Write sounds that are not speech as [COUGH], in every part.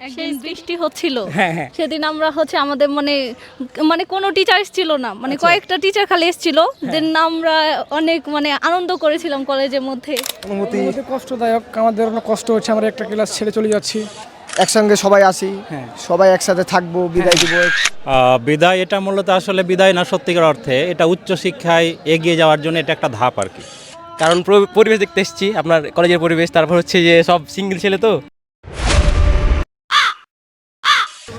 সেই বৃষ্টি হচ্ছিল। হ্যাঁ হ্যাঁ। সেদিন আমরা হচ্ছে আমাদের মানে মানে কোনো টিচার ছিল না। মানে আচ্ছা। কয়েকটা টিচার খালি এসেছিল। হ্যাঁ। যে আমরা অনেক মানে আনন্দ করেছিলাম কলেজের মধ্যে। আমাদের কষ্টদায়ক। আমাদের অনেক কষ্ট হচ্ছে। আমরা একটা ক্লাস ছেড়ে চলে যাচ্ছি। একসঙ্গে সবাই আসি। হ্যাঁ। সবাই একসাথে থাকব বিদায় দিব। বিদায় এটা মূলত আসলে বিদায় না সত্যিকার অর্থে। এটা উচ্চশিক্ষায় এগিয়ে যাওয়ার জন্য এটা একটা ধাপ আর কি। কারণ পরিবেশ দেখতে এসেছি। আপনার কলেজের পরিবেশ। তারপর হচ্ছে যে সব সিঙ্গেল ছেলে তো।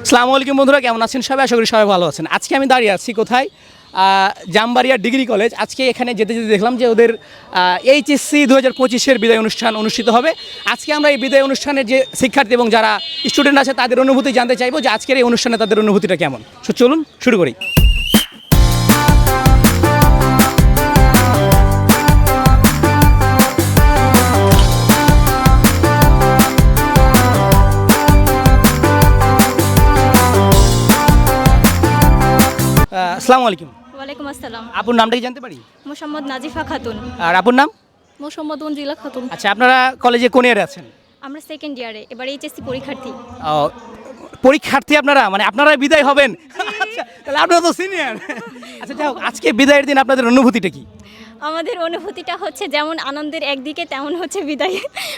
সালামু আলাইকুম বন্ধুরা, কেমন আছেন সবাই? আশা করি সবাই ভালো আছেন। আজকে আমি দাঁড়িয়ে আছি কোথায়? Jambaria degree college. আজকে এখানে যেতে যেতে দেখলাম যে ওদের এইচএসসি দু হাজার পঁচিশের বিদায় অনুষ্ঠান অনুষ্ঠিত হবে। আজকে আমরা এই বিদায় অনুষ্ঠানের যে শিক্ষার্থী এবং যারা স্টুডেন্ট আছে, তাদের অনুভূতি জানতে চাইব যে আজকের এই অনুষ্ঠানে তাদের অনুভূতিটা কেমন। চলুন, শুরু করি। আসসালামু আলাইকুম। ওয়ালাইকুম আসসালাম। আপুর নামটা কি জানতে পারি? মোহাম্মদ নাজিফা খাতুন। আর আপুর নাম? মোহাম্মদ অঞ্জিলা খাতুন। আচ্ছা আপনারা কলেজে কোন ইয়ারে আছেন? আমরা সেকেন্ড ইয়ারে এবার এইচএসসি পরীক্ষার্থী। পরীক্ষার্থী আপনারা? মানে আপনারা বিদায় হবেন? আচ্ছা তাহলে আপনারা তো সিনিয়র আচ্ছা যাই হোক, আজকে বিদায়ের দিন আপনাদের অনুভূতিটা কি? আমাদের অনুভূতিটা হচ্ছে যেমন আনন্দের একদিকে তেমন হচ্ছে বিদায়।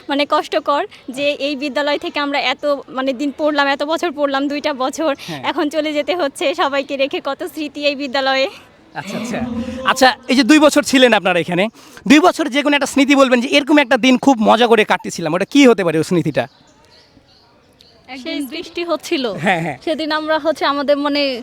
মানে কষ্টকর যে এই বিদ্যালয় থেকে আমরা এত মানে দিন পড়লাম এত বছর পড়লাম দুইটা বছর। হ্যাঁ। এখন চলে যেতে হচ্ছে সবাইকে রেখে কত স্মৃতি এই বিদ্যালয়ে। আচ্ছা আচ্ছা। আচ্ছা এই যে দুই বছর ছিলেন আপনারা এখানে দুই বছর যে কোনো একটা স্মৃতি বলবেন যে এরকম একটা দিন খুব মজা করে কাটতেছিলাম ওটা কি হতে পারে ওই স্মৃতিটা? সেই বৃষ্টি হচ্ছিল। হ্যাঁ, হ্যাঁ। সেদিন আমরা হচ্ছে আমাদের মানে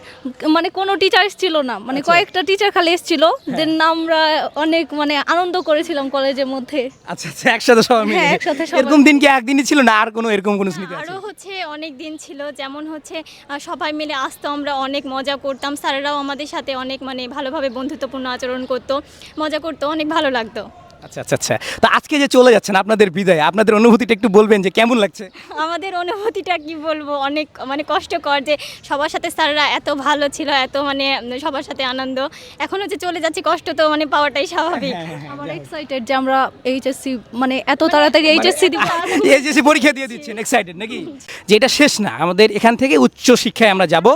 মানে কোনো টিচার ছিল না। মানে আচ্ছা। কয়েকটা টিচার খালি এসেছিল যে আমরা অনেক মানে আনন্দ করেছিলাম কলেজের মধ্যে। আচ্ছা আচ্ছা একসাথে সবাই মিলে। হ্যাঁ, একসাথে। এরকম দিন কি একদিনই ছিল না আর কোনো এরকম কোনো স্মৃতি আছে? আরও হচ্ছে অনেক দিন ছিল যেমন হচ্ছে সবাই মিলে আসতো আমরা অনেক মজা করতাম। স্যারেরাও আমাদের সাথে অনেক মানে ভালোভাবে বন্ধুত্বপূর্ণ আচরণ করতো মজা করতো অনেক ভালো লাগতো। আচ্ছা আচ্ছা আচ্ছা। তো আজকে যে চলে যাচ্ছেন আপনাদের বিদায় আপনাদের অনুভূতিটা একটু বলবেন যে কেমন লাগছে? আমাদের অনুভূতিটা কি বলব? অনেক মানে কষ্টকর যে সবার সাথে স্যাররা এত ভালো ছিল এত মানে সবার সাথে আনন্দ। এখনও যে চলে যাচ্ছি কষ্ট তো মানে পাওয়াটাই স্বাভাবিক। আমরা এক্সাইটেড যে আমরা এইচএসসি মানে এত তাড়াতাড়ি এইচএসসি দিব। [LAUGHS] এসএসসি পরীক্ষা দিয়ে দিচ্ছেন এক্সাইটেড নাকি? যে এটা শেষ না আমাদের এখান থেকে উচ্চ শিক্ষায় আমরা যাব।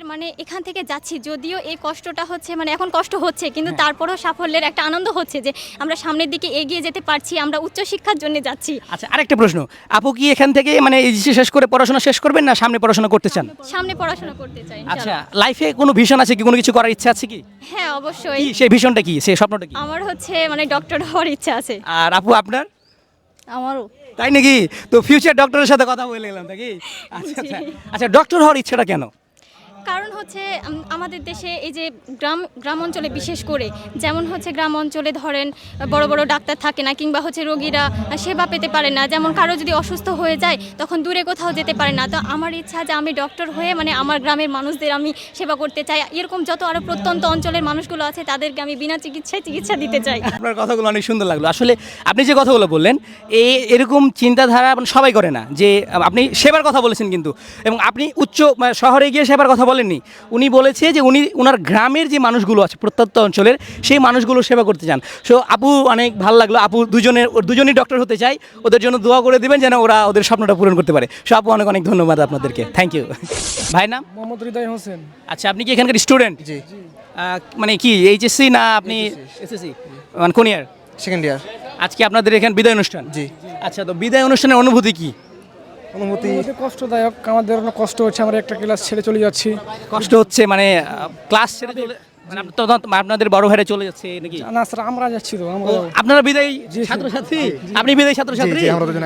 আমাদের মানে এখান থেকে যাচ্ছি। যদিও এই কষ্টটা হচ্ছে মানে এখন কষ্ট হচ্ছে কিন্তু তারপরেও সাফল্যের একটা আনন্দ হচ্ছে যে আমরা সামনের দিকে এগিয়ে যেতে পারছি আমরা উচ্চশিক্ষার জন্য যাচ্ছি। আচ্ছা আরেকটা প্রশ্ন। আপু কি এখান থেকে মানে এইচএসসি শেষ করে পড়াশোনা শেষ করবেন না সামনে পড়াশোনা করতে চান? সামনে পড়াশোনা করতে চাই আচ্ছা লাইফে কোনো ভিশন আছে কি? কোনো কিছু করার ইচ্ছা আছে কি? হ্যাঁ অবশ্যই। সেই ভিশনটা কি? সেই স্বপ্নটা কি? আমার হচ্ছে মানে ডক্টর হওয়ার ইচ্ছা আছে। আর আপু আপনার? আমারও। তাই নাকি? তো ফিউচার ডক্টরের সাথে কথা বলে গেলাম নাকি? আচ্ছা আচ্ছা। আচ্ছা ডক্টর হওয়ার ইচ্ছাটা কেন? কারণ হচ্ছে আমাদের দেশে এই যে গ্রাম গ্রাম অঞ্চলে বিশেষ করে, যেমন হচ্ছে গ্রাম অঞ্চলে ধরেন, বড় বড় ডাক্তার থাকে না, কিংবা হচ্ছে রোগীরা সেবা পেতে পারে না, যেমন কারও যদি অসুস্থ হয়ে যায়, তখন দূরে কোথাও যেতে পারে না। তো আমার ইচ্ছা যে আমি ডক্টর হয়ে মানে আমার গ্রামের মানুষদের আমি সেবা করতে চাই। এরকম যত আরও প্রত্যন্ত অঞ্চলের মানুষগুলো আছে, তাদেরকে আমি বিনা চিকিৎসায় চিকিৎসা দিতে চাই। আপনার কথাগুলো অনেক সুন্দর লাগল। আসলে আপনি যে কথাগুলো বললেন এই এরকম চিন্তাধারা মানে সবাই করে না, যে আপনি সেবার কথা বলেছেন কিন্তু, এবং আপনি উচ্চ মানে শহরে গিয়ে সেবার কথা বলেননি। উনি বলেছে যে উনি ওনার গ্রামের যে মানুষগুলো আছে প্রত্যন্ত অঞ্চলের সেই মানুষগুলো সেবা করতে চান। সো আপু অনেক ভালো লাগল। আপু দুজনের দুজনই ডক্টর হতে চাই। ওদের জন্য দোয়া করে দেবেন যেন ওরা ওদের স্বপ্নটা পূরণ করতে পারে। সো আপু অনেক অনেক ধন্যবাদ আপনাদেরকে। থ্যাংক ইউ ভাই নাম? মোহাম্মদ হৃদয় হোসেন। আচ্ছা আপনি কি এখানকার স্টুডেন্ট জি। মানে কি এইচএসসি না আপনি এসএসসি মানে কোন ইয়ার সেকেন্ড ইয়ার আজকে আপনাদের এখানে বিদায় অনুষ্ঠান? জি। আচ্ছা তো বিদায় অনুষ্ঠানের অনুভূতি কি? অনুভূতি। কষ্টদায়ক আমাদের অনেক কষ্ট হচ্ছে আমরা একটা ক্লাস ছেড়ে চলে যাচ্ছি। কষ্ট হচ্ছে মানে ক্লাস ছেড়ে চলে মানে আপনাদের বড় ভাইরা চলে যাচ্ছে নাকি? না স্যার আমরা যাচ্ছি তো আপনারা বিদায় ছাত্রছাত্রী? আপনি বিদায় ছাত্রছাত্রী?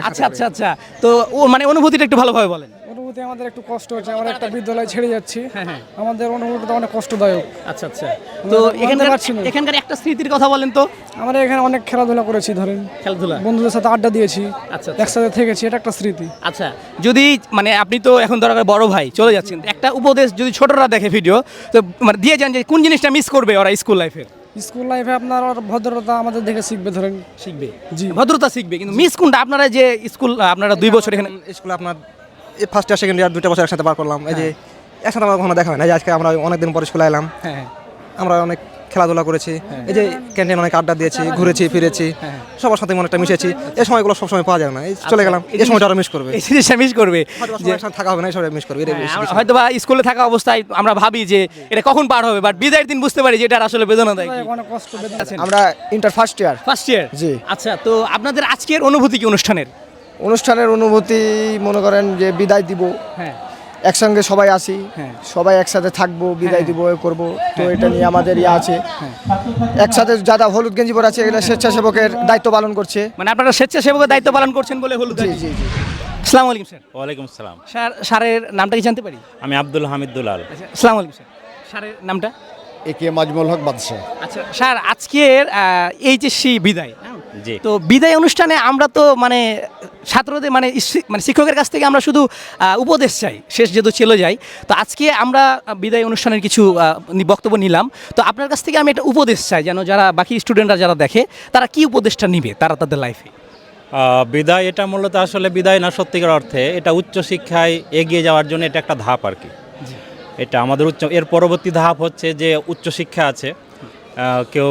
আচ্ছা আচ্ছা আচ্ছা। তো ও মানে অনুভূতিটা একটু ভালোভাবে বলেন। অনুভূতি আমাদের একটু কষ্ট হচ্ছে আমরা একটা বিদ্যালয় ছেড়ে যাচ্ছি। হ্যাঁ হ্যাঁ। আমাদের অনুভূতিটা অনেক কষ্টদায়ক। আচ্ছা আচ্ছা। তো এখানকার এখানকার একটা স্মৃতির কথা বলেন তো। আমরা এখানে অনেক খেলাধুলা করেছি ধরেন। খেলাধুলা? বন্ধুদের সাথে আড্ডা দিয়েছি আচ্ছা, আচ্ছা। একসাথে থেকেছি এটা একটা স্মৃতি। আচ্ছা যদি মানে আপনি তো এখন দরকার বড় ভাই চলে যাচ্ছেন। একটা উপদেশ যদি ছোটরা দেখে ভিডিও তো মানে দিয়ে যান যে কোন জিনিসটা মিস করবে ওরা স্কুল লাইফে স্কুল লাইফে আপনার ভদ্রতা আমাদের দেখে শিখবে ধরেন। শিখবে? জি। ভদ্রতা শিখবে কিন্তু মিস কোনটা? আপনারা যে স্কুল আপনারা দুই বছর এখানে স্কুলে আপনার ফার্স্ট ইয়ার সেকেন্ড ইয়ার দুটো বছর একসাথে পার করলাম। এই যে একসাথে আমরা কখনো দেখা হয় না যে আজকে আমরা অনেকদিন পরে স্কুলে এলাম। হ্যাঁ। হ্যাঁ। আমরা অনেক খেলাধুলা করেছি। এই যে ক্যান্টিন অনেক আড্ডা দিয়েছি ঘুরেছি ফিরেছি। সবার সাথে মনে একটা মিশেছি। এই সময়গুলো সবসময় পাওয়া যায় না। এই চলে গেলাম। এই সময়টা আরও মিস করবে। এই জিনিসটা মিস করবে। একসাথে থাকা হবে না এই সময় মিস করবে। হয়তো বা স্কুলে থাকা অবস্থায় আমরা ভাবি যে এটা কখন পার হবে বাট বিদায়ের দিন বুঝতে পারি যে এটা আসলে বেদনা দেয় অনেক কষ্ট বেদনা আমরা inter first year first year জি। আচ্ছা তো আপনাদের আজকের অনুভূতি কি অনুষ্ঠানের? অনুষ্ঠানের অনুভূতি মনে করেন যে বিদায় দিব। হ্যাঁ। একসঙ্গে সবাই আসি হ্যাঁ। সবাই একসাথে থাকব বিদায় দিব এ করব। তো এটা নিয়ে আমাদের ইয়ে আছে। একসাথে যারা হলুদ গেঞ্জি পরে আছে এগুলো স্বেচ্ছাসেবকের দায়িত্ব পালন করছে। মানে আপনারা স্বেচ্ছাসেবকের দায়িত্ব পালন করছেন বলে হলুদ জি জি জি। আসসালামু আলাইকুম স্যার। ওয়ালাইকুম আসসালাম স্যার স্যারের নামটা কি জানতে পারি? আমি আব্দুল হামিদ দুলাল আচ্ছা আসসালামু আলাইকুম স্যার। স্যারের নামটা? এ কে মাজমুল হক বাদশাহ। আচ্ছা স্যার আজকের এইচএসসি বিদায় হ্যাঁ? জি। তো বিদায় অনুষ্ঠানে আমরা তো মানে ছাত্রদের মানে মানে শিক্ষকের কাছ থেকে আমরা শুধু উপদেশ চাই শেষ যেহেতু চলে যাই তো আজকে আমরা বিদায় অনুষ্ঠানের কিছু বক্তব্য নিলাম। তো আপনার কাছ থেকে আমি একটা উপদেশ চাই যেন যারা বাকি স্টুডেন্টরা যারা দেখে তারা কি উপদেশটা নিবে তারা তাদের লাইফে বিদায় এটা মূলত আসলে বিদায় না সত্যিকার অর্থে এটা উচ্চশিক্ষায় এগিয়ে যাওয়ার জন্য এটা একটা ধাপ আর কি। এটা আমাদের উচ্চ এর পরবর্তী ধাপ হচ্ছে যে উচ্চশিক্ষা আছে। কেউ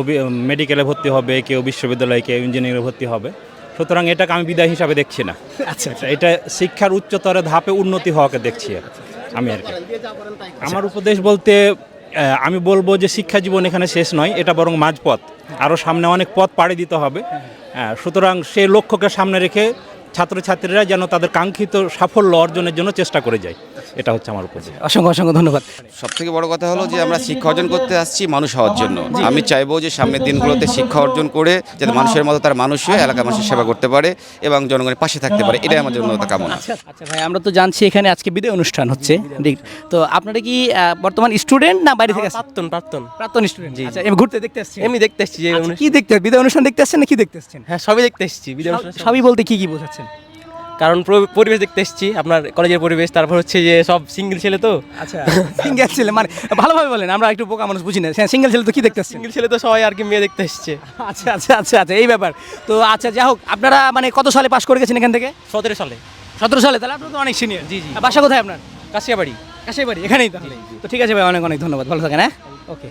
মেডিকেলে ভর্তি হবে কেউ বিশ্ববিদ্যালয়ে কেউ ইঞ্জিনিয়ারিংয়ে ভর্তি হবে। সুতরাং এটাকে আমি বিদায় হিসাবে দেখছি না। আচ্ছা আচ্ছা। এটা শিক্ষার উচ্চতর ধাপে উন্নতি হওয়াকে দেখছি আমি আর কি। আমার উপদেশ বলতে আমি বলব যে শিক্ষা জীবন এখানে শেষ নয় এটা বরং মাঝপথ। আরও সামনে অনেক পথ পাড়ি দিতে হবে। হ্যাঁ, সুতরাং সেই লক্ষ্যকে সামনে রেখে ছাত্রছাত্রীরা যেন তাদের কাঙ্ক্ষিত সাফল্য অর্জনের জন্য চেষ্টা করে যায়। এটা হচ্ছে আমার উপদেশ। অসংখ্য অসংখ্য ধন্যবাদ। সব থেকে বড় কথা হলো যে আমরা শিক্ষা অর্জন করতে আসছি মানুষ হওয়ার জন্য। আমি চাইব যে সামনের দিনগুলোতে শিক্ষা অর্জন করে যাতে মানুষের মতো তার মানুষ হয়ে এলাকার মানুষের সেবা করতে পারে এবং জনগণের পাশে থাকতে পারে। এটাই আমার জন্য কামনা। আচ্ছা ভাই আমরা তো জানছি এখানে আজকে বিদায় অনুষ্ঠান হচ্ছে। ঠিক। তো আপনারা কি আহ, বর্তমান স্টুডেন্ট না বাইরে থেকে? প্রাক্তন প্রাক্তন। প্রাক্তন স্টুডেন্ট আচ্ছা এমনি ঘুরতে দেখতে আসছি এমনি দেখতে এসেছি যে আচ্ছা, কি দেখতে বিদায় অনুষ্ঠান দেখতে আসছেন না কি দেখতে আসছেন? হ্যাঁ সবই দেখতে এসেছি বিদায়। সবই বলতে কি কি বোঝাচ্ছেন? কারণ পরিবেশ দেখতে এসেছি আপনার কলেজের পরিবেশ তারপর হচ্ছে যে সব সিঙ্গেল ছেলে তো। আচ্ছা সিঙ্গেল ছেলে মানে ভালোভাবে বলেন আমরা একটু বোকা মানুষ বুঝি না। সিঙ্গেল ছেলে তো কি দেখতে সিঙ্গেল ছেলে তো সবাই আর কি মেয়ে দেখতে এসছে। আচ্ছা আচ্ছা আচ্ছা আচ্ছা এই ব্যাপার। তো আচ্ছা যাই হোক আপনারা মানে কত সালে পাশ করে গেছেন এখান থেকে? সতেরো সালে। সতেরো সালে তাহলে আপনার তো অনেক সিনিয়র জি জি। বাসা কোথায় আপনার? কাশিয়াবাড়ি। কাছে বাড়ি এখানেই তাহলে। তো ঠিক আছে ভাই অনেক অনেক ধন্যবাদ। ভালো থাকেন হ্যাঁ? ওকে